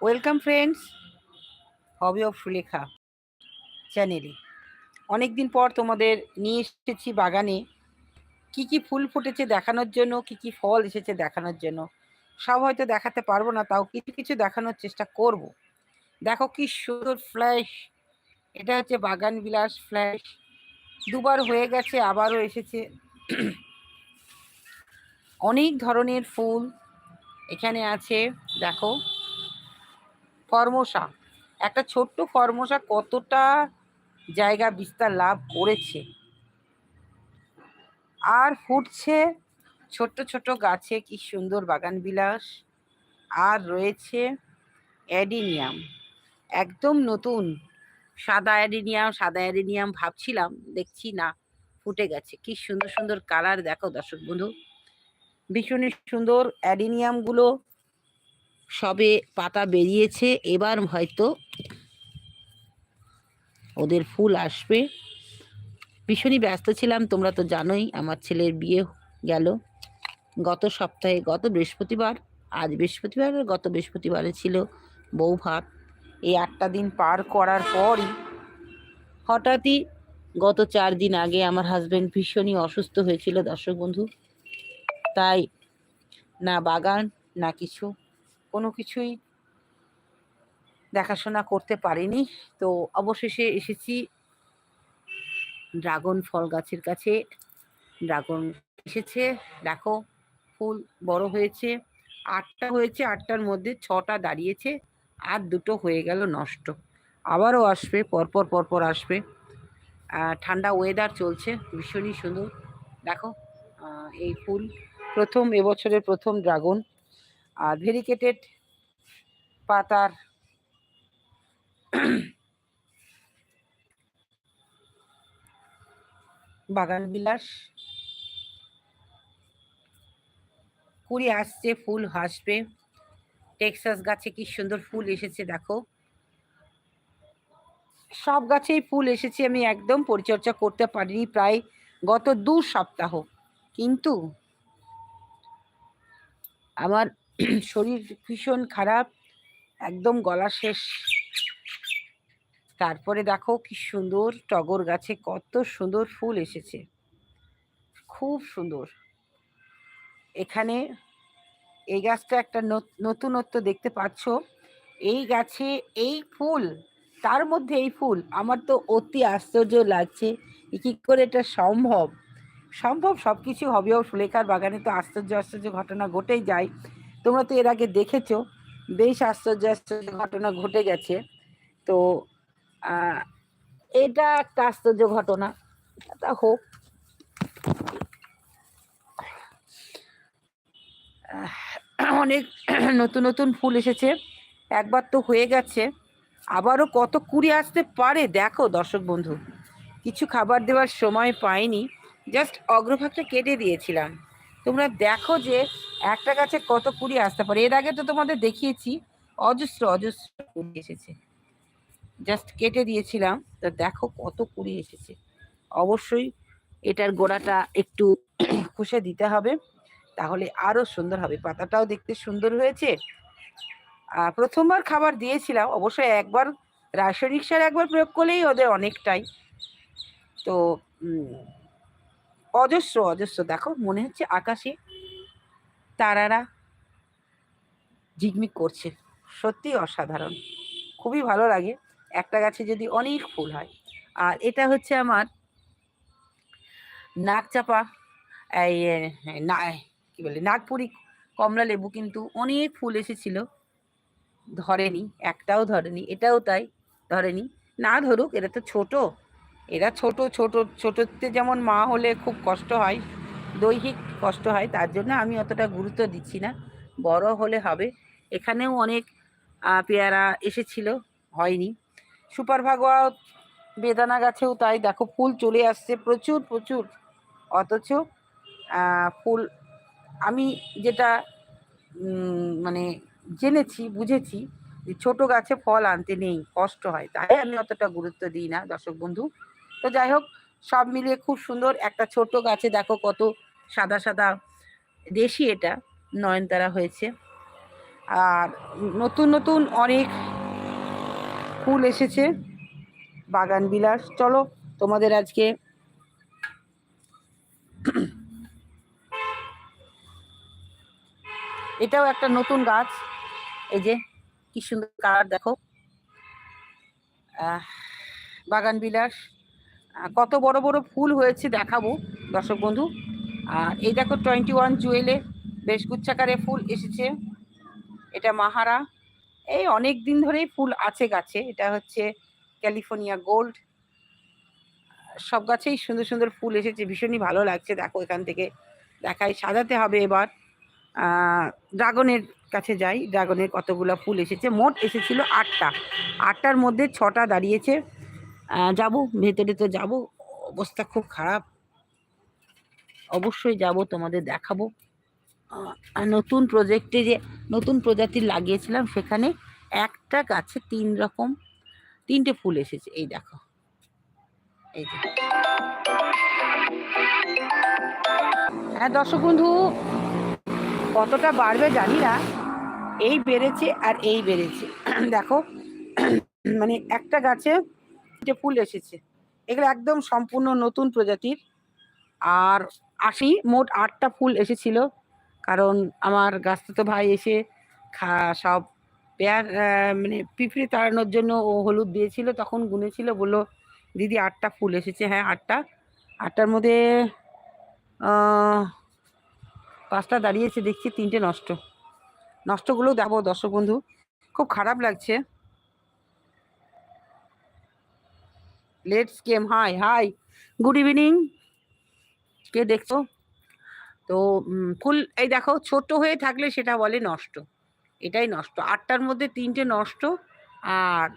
Welcome friends hobby of Sulekha চ্যানেলে অনেকদিন পর তোমাদের নিয়ে এসেছি বাগানে। কি কি ফুল ফুটেছে দেখানোর জন্য, কি কি ফল এসেছে দেখানোর জন্য। সব হয়তো দেখাতে পারব না, তাও কিছু কিছু দেখানোর চেষ্টা করব। দেখো কি সুন্দর ফ্ল্যাশ এটা হচ্ছে বাগান বিলাস ফ্ল্যাশ দুবার হয়ে গেছে, আবারও এসেছে। অনেক ধরনের ফুল এখানে আছে, দেখো। ফর্মসা। একটা ছোট্ট ফর্মসা কতটা জায়গা বিস্তার লাভ করেছে? আর ফুটছে ছোট্ট ছোট গাছে, কি সুন্দর বাগান বিলাস। আর রয়েছে অ্যাডিনিয়াম। একদম নতুন। সাদা অ্যাডিনিয়াম সাদা অ্যাডিনিয়াম ভাবছিলাম, দেখছি না, ফুটে গেছে। কি সুন্দর সুন্দর কালার, দেখো দর্শক বন্ধু। ভীষণই সুন্দর অ্যাডিনিয়ামগুলো। সবে পাতা বেরিয়েছে, এবার হয়তো ওদের ফুল আসবে। ভীষণই ব্যস্ত ছিলাম, তোমরা তো জানোই, আমার ছেলের বিয়ে গেল। গত সপ্তাহে, গত বৃহস্পতিবার, আজ বৃহস্পতিবার গত বৃহস্পতিবারে ছিল বউ ভাত। এই আটটা দিন পার করার পরই হঠাৎই গত চার দিন আগে আমার হাজব্যান্ড ভীষণই অসুস্থ হয়েছিল, দর্শক বন্ধু। তাই না বাগান, না কিছু। কোনো কিছুই দেখাশোনা করতে পারিনি। তো অবশেষে এসেছি ড্রাগন ফল গাছের কাছে। ড্রাগন এসেছে, দেখো, ফুল বড় হয়েছে। আটটা হয়েছে, আটটার মধ্যে ছটা দাঁড়িয়েছে আর দুটো হয়ে গেল নষ্ট। আবারও আসবে, পরপর পরপর আসবে। ঠান্ডা ওয়েদার চলছে, ভীষণই সুন্দর। দেখো এই ফুল প্রথম, এবছরের প্রথম ড্রাগন। আর ভেরিকেটেড পাতার বাগান বিলাস। কুড়ি আসছে, ফুল হাসবে টেক্সাস গাছে কি সুন্দর ফুল এসেছে দেখো। সব গাছেই ফুল এসেছে, আমি একদম পরিচর্যা করতে পারিনি প্রায় গত দু সপ্তাহ। কিন্তু আমার শরীর ভীষণ খারাপ, একদম গলা শেষ। তারপরে দেখো কি সুন্দর টগর গাছে কত সুন্দর ফুল এসেছে। খুব সুন্দর। এখানে এই গাছটা একটা নতুনত্ব দেখতে পাচ্ছ। এই গাছে এই ফুল, তার মধ্যে এই ফুল, আমার তো অতি আশ্চর্য লাগছে কি করে এটা সম্ভব। সম্ভব সব কিছু হবেও সুলেখার বাগানে তো আশ্চর্য আশ্চর্য ঘটনা ঘটেই যায়। তোমরা তো এর আগে দেখেছ, বেশ আশ্চর্য আশ্চর্য ঘটনা ঘটে গেছে। তো এটা একটা আশ্চর্য ঘটনা। তা হোক। অনেক নতুন নতুন ফুল এসেছে। একবার তো হয়ে গেছে। আবারও কত কুড়ি আসতে পারে, দেখো দর্শক বন্ধু। কিছু খাবার দেওয়ার সময় পাইনি, জাস্ট অগ্রভাগটা কেটে দিয়েছিলাম। তোমরা দেখো যে একটা গাছে কত কুড়ি আসতে পারে। এর আগে তো তোমাদের দেখিয়েছি, অজস্র অজস্র কুড়ি এসেছে। জাস্ট কেটে দিয়েছিলাম, তো দেখো কত কুড়ি এসেছে। অবশ্যই এটার গোড়াটা একটু খুশে দিতে হবে, তাহলে আরও সুন্দর হবে। পাতাটাও দেখতে সুন্দর হয়েছে। আর প্রথমবার খাবার দিয়েছিলাম, অবশ্যই একবার রাসায়নিক সার একবার প্রয়োগ করলেই ওদের অনেকটাই। তো অজস্র অজস্র। দেখো, মনে হচ্ছে আকাশে তারারা ঝিকমিক করছে। সত্যি অসাধারণ। খুবই ভালো লাগে। একটা গাছে যদি অনেক ফুল হয়। আর এটা হচ্ছে আমার নাক চাপা এই না কি বলে, নাগপুরি কমলা লেবু কিন্তু অনেক ফুল এসেছিল। ধরেনি, একটাও ধরেনি, এটাও তাই ধরেনি। না ধরুক, এটা তো ছোট। এরা ছোট ছোট, ছোটতে যেমন মা হলে খুব কষ্ট হয়, দৈহিক কষ্ট হয়, তার জন্য আমি অতটা গুরুত্ব দিচ্ছি না। বড় হলে হবে। এখানেও অনেক পেয়ারা এসেছিল, হয়নি। সুপার ভাগোয়া বেদানা গাছেও তাই দেখো ফুল চলে আসছে, প্রচুর প্রচুর। অথচ ফুল, আমি যেটা মানে জেনেছি, বুঝেছি যে ছোটো গাছে ফল আনতে নেই, কষ্ট হয়। তাই আমি অতটা গুরুত্ব দিই না, দর্শক বন্ধু। তো যাই হোক, সব মিলিয়ে খুব সুন্দর। একটা ছোট গাছে দেখো কত সাদা সাদা দেশি এটা, নয়নতারা হয়েছে। আর নতুন নতুন অনেক ফুল এসেছে, বাগান বিলাস। চলো, তোমাদের আজকে এটাও একটা নতুন গাছ। এই যে, কি সুন্দর কালার দেখো। বাগান বিলাস। কত বড় বড় ফুল হয়েছে দেখাবো, দর্শক বন্ধু। আর এই দেখো টোয়েন্টি ওয়ান জুয়েলে বেশ গুচ্ছাকারে ফুল এসেছে। এটা মাহারা। এই অনেক দিন ধরেই ফুল আছে গাছে। এটা হচ্ছে ক্যালিফোর্নিয়া গোল্ড সব গাছেই সুন্দর সুন্দর ফুল এসেছে। ভীষণই ভালো লাগছে। দেখো এখান থেকে দেখাই। সাজাতে হবে এবার। ড্রাগনের কাছে যাই। ড্রাগনের কতগুলো ফুল এসেছে? মোট এসেছিল আটটা। আটটার মধ্যে ছটা দাঁড়িয়েছে। যাব, ভেতরে তো যাব। অবস্থা খুব খারাপ। অবশ্যই যাব, তোমাদের দেখাবো। নতুন প্রজেক্টে যে, নতুন প্রজাতির লাগিয়েছিলাম, সেখানে একটা গাছে তিন রকম, তিনটে ফুল এসেছে। এই দেখো। এই যে। হ্যাঁ দর্শক বন্ধু, কতটা বাড়বে জানি না। এই বেড়েছে আর এই বেড়েছে। দেখো মানে একটা গাছে তিনটে ফুল এসেছে। এগুলো একদম সম্পূর্ণ নতুন প্রজাতির। আর আশি, মোট আটটা ফুল এসেছিল। কারণ আমার গাছতো ভাই এসে খা, সব পেয়ার মানে পিঁপড়ে তাড়ানোর জন্য ও হলুদ দিয়েছিল, তখন গুনেছিল, বলল, দিদি, আটটা ফুল এসেছে। হ্যাঁ আটটা। আটটার মধ্যে পাঁচটা দাঁড়িয়েছে, দেখছি তিনটে নষ্ট। নষ্টগুলো দেবো দর্শক বন্ধু। খুব খারাপ লাগছে। Let's game hi hi good evening কে দেখছ? তো ফুল, এই দেখো ছোট হয়ে থাকলে সেটা বলে নষ্ট। এটাই নষ্ট। আটটার মধ্যে তিনটে নষ্ট, আর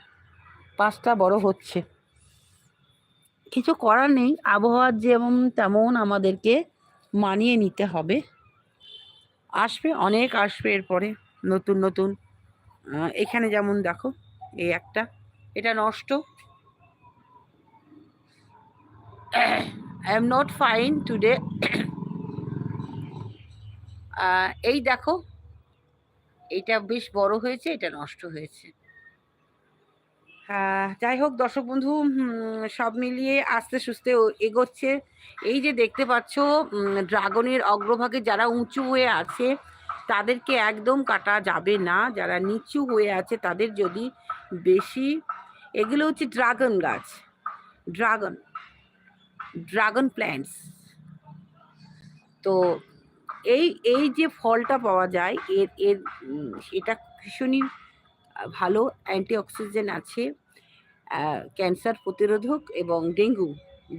পাঁচটা বড় হচ্ছে। কিছু করার নেই। আবহাওয়ার যেমন তেমন আমাদেরকে মানিয়ে নিতে হবে। আসবে, অনেক আসবে এরপরে। নতুন নতুন। এখানে যেমন দেখো, এই একটা। এটা নষ্ট। I am not fine today এই দেখো, এইটা বেশ বড় হয়েছে, এটা নষ্ট হয়েছে। হ্যাঁ যাই হোক, দর্শক বন্ধু সব মিলিয়ে আস্তে সুস্তে এগোচ্ছে। এই যে দেখতে পাচ্ছ ড্রাগনের অগ্রভাগে যারা উঁচু হয়ে আছে, তাদেরকে একদম কাটা যাবে না। যারা নিচু হয়ে আছে, তাদের যদি বেশি, এগুলো হচ্ছে ড্রাগন গাছ। Dragon dragon plants. তো এই এই যে ফলটা পাওয়া যায়, এর এর এটা ভীষণই ভালো। অ্যান্টি অক্সিজেন আছে ক্যান্সার প্রতিরোধক এবং ডেঙ্গু।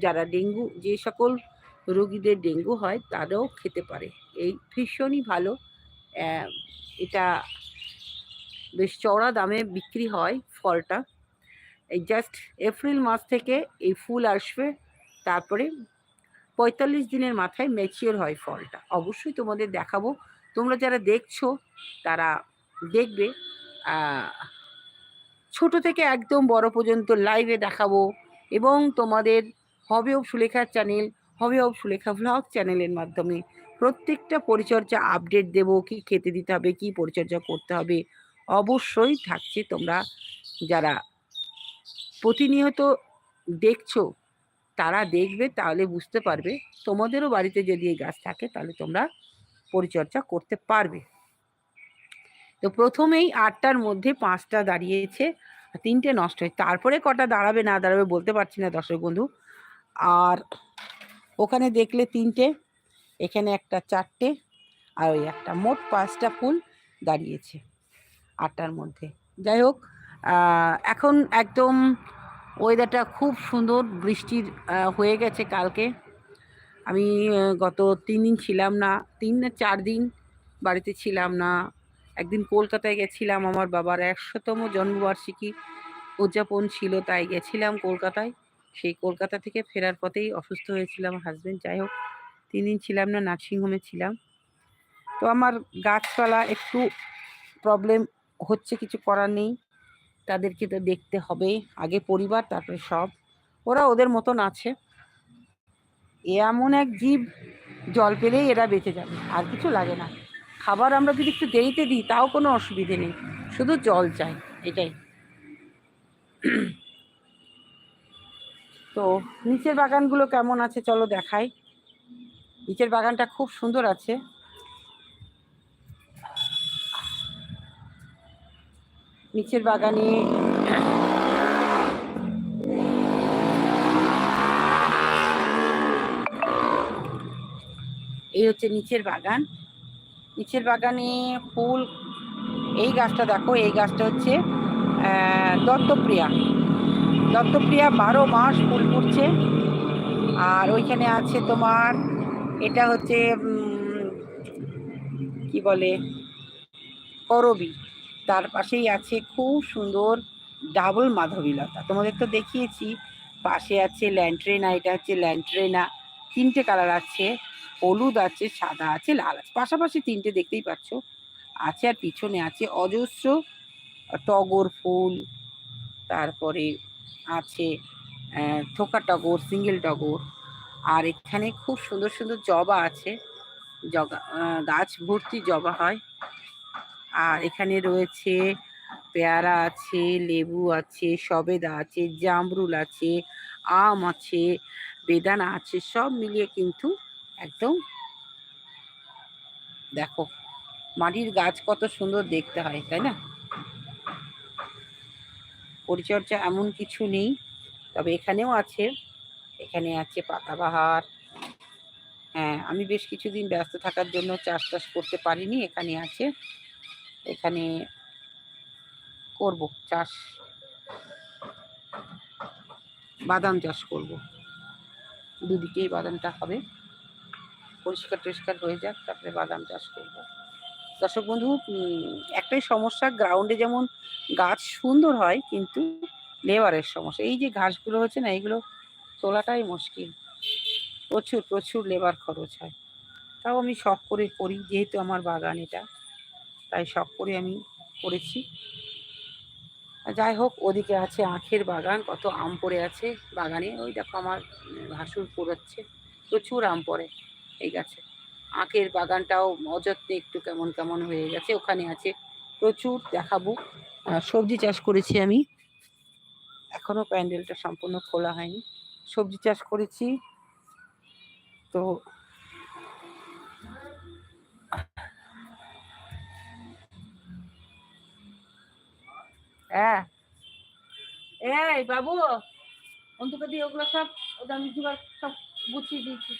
যারা ডেঙ্গু, যে সকল রোগীদের ডেঙ্গু হয়, তারাও খেতে পারে। এই ভীষণই ভালো। এটা বেশ চওড়া দামে বিক্রি হয় ফলটা। এই জাস্ট এপ্রিল মাস থেকে এই ফুল আসবে। তারপরে পঁয়তাল্লিশ দিনের মাথায় ম্যাচিওর হয় ফলটা। অবশ্যই তোমাদের দেখাবো। তোমরা যারা দেখছ, তারা দেখবে। ছোট থেকে একদম বড় পর্যন্ত লাইভে দেখাবো এবং তোমাদের hobby of সুলেখার channel hobby of Sulekha vlog চ্যানেলের মাধ্যমে প্রত্যেকটা পরিচর্যা আপডেট দেব, কি খেতে দিতে হবে, কি পরিচর্যা করতে হবে। অবশ্যই থাকছে তোমরা যারা প্রতিনিয়ত দেখছ তারা দেখবে তাহলে বুঝতে পারবে। তোমাদেরও বাড়িতে যদি এই গাছ থাকে তাহলে তোমরা পরিচর্যা করতে পারবে। তো প্রথমেই আটটার মধ্যে পাঁচটা দাঁড়িয়েছে তিনটে নষ্ট হয়েছে তারপরে কটা দাঁড়াবে না দাঁড়াবে বলতে পারছি না দর্শক বন্ধু। আর ওখানে দেখলে তিনটে, এখানে একটা চারটে, আর ওই একটা মোট পাঁচটা ফুল দাঁড়িয়েছে আটটার মধ্যে। যাই হোক এখন একদম ওয়েদারটা খুব সুন্দর, বৃষ্টির হয়ে গেছে কালকে। আমি গত তিন দিন ছিলাম না, তিন না চার দিন বাড়িতে ছিলাম না। একদিন কলকাতায় গেছিলাম আমার বাবার একশোতম জন্মবার্ষিকী উদযাপন ছিল, তাই গেছিলাম কলকাতায়। সেই কলকাতা থেকে ফেরার পথেই অসুস্থ হয়েছিলাম হাজব্যান্ড যাই হোক, তিন দিন ছিলাম না, নার্সিংহোমে ছিলাম। তো আমার গাছপালা একটু প্রবলেম হচ্ছে, কিছু করার নেই। তাদেরকে তো দেখতে হবে। আগে পরিবার, তারপরে সব। ওরা ওদের মতন আছে। এ এমন এক জীব জল পেলেই এরা বেঁচে যাবে, আর কিছু লাগে না। খাবার আমরা যদি একটু দেরিতে দিই, তাও কোনো অসুবিধে নেই। শুধু জল চাই, এটাই। তো, নিচের বাগানগুলো কেমন আছে? চলো দেখাই। নিচের বাগানটা খুব সুন্দর আছে। নিচের বাগানে। এই হচ্ছে নিচের বাগান। নিচের বাগানে ফুল, এই গাছটা দেখো, এই গাছটা হচ্ছে দত্তপ্রিয়া। দত্তপ্রিয়া বারো মাস ফুল ফুটছে। আর ওইখানে আছে তোমার, এটা হচ্ছে কি বলে, করবি। তার পাশেই আছে খুব সুন্দর ডাবল মাধবীলতা। তোমাদের তো দেখিয়েছি, পাশে আছে ল্যান্ট্রেনা এটা হচ্ছে ল্যান্ট্রেনা তিনটে কালার আছে, হলুদ আছে, সাদা আছে, লাল আছে, পাশাপাশি তিনটে দেখতেই পাচ্ছ, আছে আর পিছনে আছে অজস্র টগর ফুল, তারপরে আছে থোকা টগর সিঙ্গেল টগর, আর এখানে খুব সুন্দর সুন্দর জবা আছে, জগা গাছ ভর্তি জবা হয় আর এখানে রয়েছে পেয়ারা আছে, লেবু আছে, সবেদা আছে, জামরুল আছে, আম আছে, বেদানা আছে, সব মিলিয়ে কিন্তু একদম দেখো, মাটির গাছ কত সুন্দর দেখতে হয়, তাই না? পরিচর্যা এমন কিছু নেই, তবে এখানেও আছে, এখানে আছে পাতাবাহার। হ্যাঁ আমি বেশ কিছুদিন ব্যস্ত থাকার জন্য চাষ টাস করতে পারিনি, এখানে আছে। এখানে করব চাষ। বাদাম চাষ করব। দুদিকেই বাদামটা হবে। পরিষ্কার টরিষ্কার হয়ে যাক, তারপরে বাদাম চাষ করব। দর্শক বন্ধু একটাই সমস্যা গ্রাউন্ডে যেমন গাছ সুন্দর হয়, কিন্তু লেবারের সমস্যা। এই যে ঘাসগুলো হচ্ছে না, এইগুলো তোলাটাই মুশকিল। প্রচুর প্রচুর লেবার খরচ হয়। তাও আমি শখ করে করি, যেহেতু আমার বাগান এটা। তাই শখ করে আমি করেছি। যাই হোক ওদিকে আছে আখের বাগান, কত আম পড়ে আছে বাগানে। ওই দেখো আমার ভাসুর পড়াচ্ছে, প্রচুর আম পড়ে এই গাছে। আখের বাগানটাও অযত্নে একটু কেমন কেমন হয়ে গেছে, ওখানে আছে প্রচুর দেখাবো। সবজি চাষ করেছি আমি। এখনও প্যান্ডেলটা সম্পূর্ণ খোলা হয়নি। সবজি চাষ করেছি। তো হ্যাঁ এই বাবু অন্তত দিয়ে ওগুলো সব ওটা আমি জোগাড় সব গুছিয়ে দিয়েছি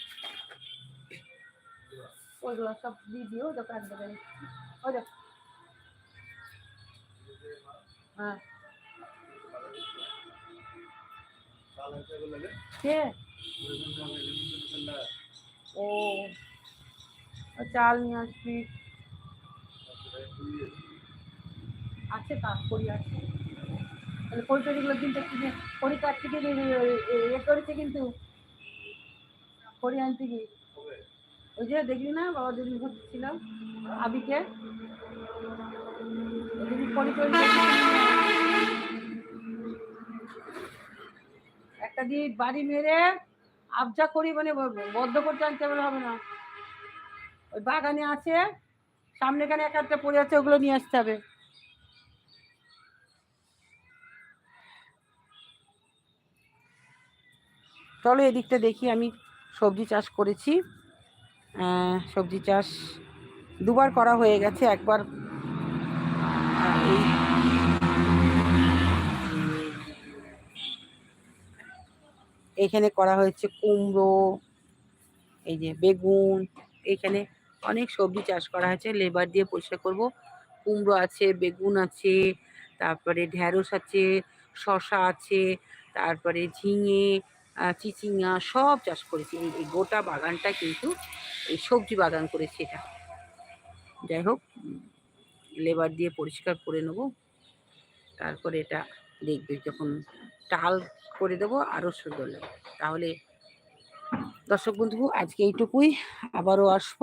ওইগুলো সব দিয়ে দিও দোকান দেবে ওই দেখ হ্যাঁ কে ও ও চাল নিয়ে আসবি আছে করি আছে তাহলে পরিচয়গুলো দিনটা কিনে পরীক্ষার থেকে এ করেছে কিন্তু। করি আনতে কি ওই যে দেখলি না, বাবা যেদিন ঘুরছিলাম আবিকে? একটা দিয়ে বাড়ি মেরে আবজা করি মানে বদ্ধ করতে আনতে বলে হবে না। ওই বাগানে আছে সামনে এখানে এক একটা পড়ে আছে, ওগুলো নিয়ে আসতে হবে। চলো এদিকটা দেখি, আমি সবজি চাষ করেছি। সবজি চাষ দুবার করা হয়ে গেছে, একবার এখানে করা হয়েছে কুমড়ো, এই যে বেগুন, এখানে অনেক সবজি চাষ করা হয়েছে, লেবার দিয়ে পরিষ্কার করব। কুমড়ো আছে, বেগুন আছে, তারপরে ঢ্যাঁড়স আছে শশা আছে, তারপরে ঝিঙে চিচিঙা সব চাষ করেছি। এই এই গোটা বাগানটা কিন্তু এই সবজি বাগান করেছি এটা। যাই হোক, লেবার দিয়ে পরিষ্কার করে নেব। তারপরে এটা দেখবে যখন টাল করে দেবো আরও সুন্দর লাগবে। তাহলে দর্শক বন্ধু, আজকে এইটুকুই। আবারও আসব।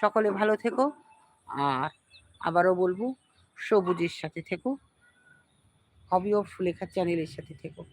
সকলে ভালো থেকো। আর আবারও বলব, সবুজের সাথে থেকো। হবি অফ চ্যানেলের সাথে থেকো।